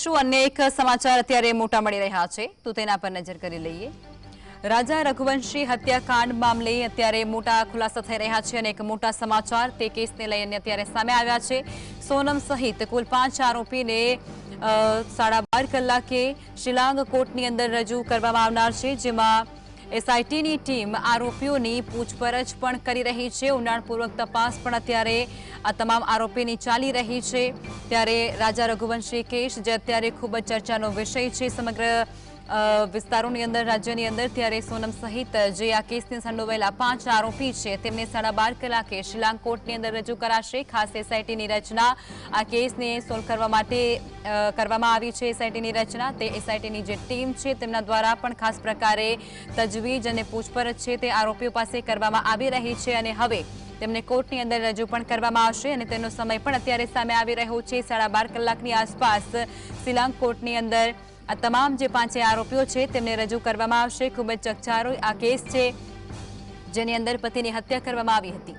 શું અનેક સમાચાર અત્યારે મોટા મળી રહ્યા છે, તો તેના પર નજર કરી લઈએ. રાજા રઘુવંશી હત્યાકાંડ મામલે અત્યારે મોટા ખુલાસા થઈ રહ્યા છે અને એક મોટા સમાચાર તે કેસને લઈને અત્યારે સામે આવ્યા છે. સોનમ સહિત કુલ પાંચ આરોપીને સાડા બાર કલાકે શિલાંગ કોર્ટની અંદર રજૂ કરવામાં આવનાર છે, જેમાં એસઆઈટીની ટીમ આરોપીઓની પૂછપરછ પણ કરી રહી છે. ઊંડાણપૂર્વક તપાસ પણ અત્યારે આ તમામ આરોપીની ચાલી રહી છે. ત્યારે રાજા રઘુવંશી કેસ જે અત્યારે ખૂબ જ ચર્ચાનો વિષય છે સમગ્ર વિસ્તારોની અંદર, રાજ્યની અંદર, ત્યારે સોનમ સહિત જે આ કેસને સંડોવાયેલા પાંચ આરોપી છે, તેમને સાડા બાર કલાકે શિલાંગ કોર્ટની અંદર રજૂ કરાશે. ખાસ એસઆઈટીની રચના આ કેસને સોલ્વ કરવા માટે કરવામાં આવી છે એસઆઈટીની રચના. તે એસઆઈટીની જે ટીમ છે, તેમના દ્વારા પણ ખાસ પ્રકારે તજવીજ અને પૂછપરછ છે તે આરોપીઓ પાસે કરવામાં આવી રહી છે અને હવે તેમને કોર્ટની અંદર રજૂ પણ કરવામાં આવશે અને તેનો સમય પણ અત્યારે સામે આવી રહ્યો છે. સાડા બાર કલાકની આસપાસ શિલાંગ કોર્ટની અંદર આ તમામ જે પાંચે આરોપીઓ છે તેમને રજૂ કરવામાં આવશે. ખૂબ જ ચકચારો આ કેસ છે જેની અંદર પતિની હત્યા કરવામાં આવી હતી.